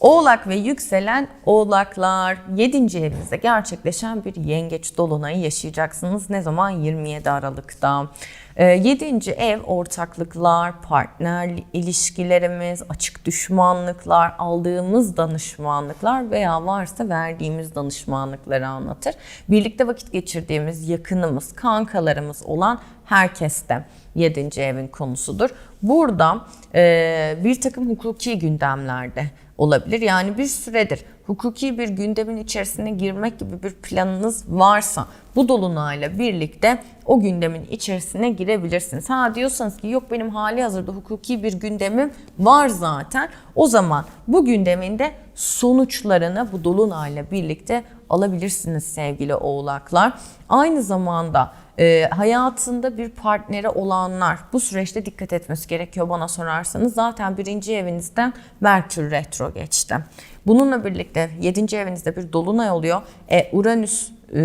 Oğlak ve yükselen oğlaklar 7. evinizde gerçekleşen bir yengeç dolunayı yaşayacaksınız. Ne zaman? 27 Aralık'ta. 7. ev ortaklıklar, partner ilişkilerimiz, açık düşmanlıklar, aldığımız danışmanlıklar veya varsa verdiğimiz danışmanlıkları anlatır. Birlikte vakit geçirdiğimiz yakınımız, kankalarımız olan herkeste 7. evin konusudur. Burada e, bir takım hukuki gündemlerde olabilir. Yani bir süredir hukuki bir gündemin içerisine girmek gibi bir planınız varsa bu dolunayla birlikte o gündemin içerisine girebilirsiniz. Ha diyorsanız ki yok benim hali hazırda hukuki bir gündemim var zaten. O zaman bu gündemin de sonuçlarını bu dolunayla birlikte alabilirsiniz sevgili oğlaklar. Aynı zamanda e, hayatında bir partneri olanlar bu süreçte dikkat etmesi gerekiyor bana sorarsanız. Zaten birinci evinizden Merkür retro geçti. Bununla birlikte 7. evinizde bir dolunay oluyor. E, Uranüs, e,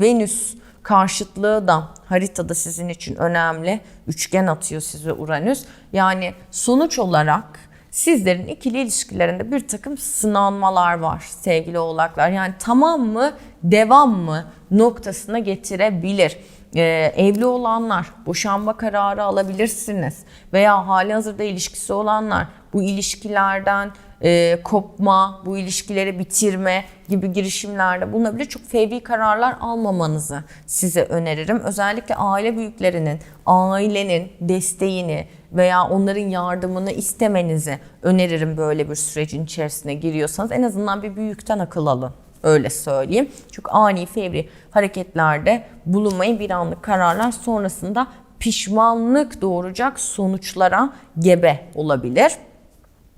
Venüs karşıtlığı da haritada sizin için önemli. Üçgen atıyor size Uranüs. Yani sonuç olarak sizlerin ikili ilişkilerinde bir takım sınanmalar var sevgili oğlaklar. Yani tamam mı, devam mı noktasına getirebilir. Ee, evli olanlar boşanma kararı alabilirsiniz veya hali hazırda ilişkisi olanlar bu ilişkilerden e, kopma, bu ilişkileri bitirme gibi girişimlerde bulunabilir. Çok fevri kararlar almamanızı size öneririm. Özellikle aile büyüklerinin, ailenin desteğini veya onların yardımını istemenizi öneririm böyle bir sürecin içerisine giriyorsanız. En azından bir büyükten akıl alın. Öyle söyleyeyim. Çok ani fevri hareketlerde bulunmayın. Bir anlık kararlar sonrasında pişmanlık doğuracak sonuçlara gebe olabilir.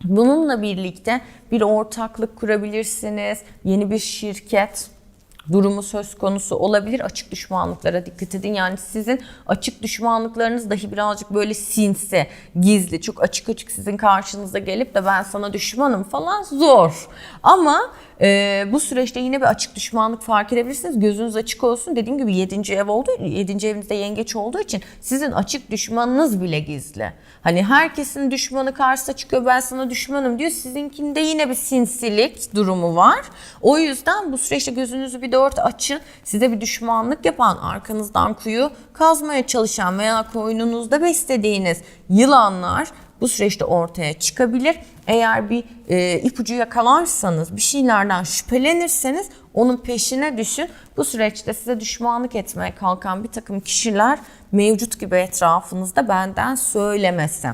Bununla birlikte bir ortaklık kurabilirsiniz. Yeni bir şirket durumu söz konusu olabilir. Açık düşmanlıklara dikkat edin. Yani sizin açık düşmanlıklarınız dahi birazcık böyle sinsi, gizli, çok açık açık sizin karşınıza gelip de ben sana düşmanım falan zor. Ama e, bu süreçte yine bir açık düşmanlık fark edebilirsiniz. Gözünüz açık olsun. Dediğim gibi 7. ev olduğu 7. evinizde yengeç olduğu için sizin açık düşmanınız bile gizli. Hani herkesin düşmanı karşısına çıkıyor ben sana düşmanım diyor. Sizinkinde yine bir sinsilik durumu var. O yüzden bu süreçte gözünüzü bir dört açın. Size bir düşmanlık yapan, arkanızdan kuyu kazmaya çalışan veya koynunuzda beslediğiniz yılanlar bu süreçte ortaya çıkabilir. Eğer bir e, ipucu yakalarsanız, bir şeylerden şüphelenirseniz onun peşine düşün. Bu süreçte size düşmanlık etmeye kalkan bir takım kişiler mevcut gibi etrafınızda benden söylemesi.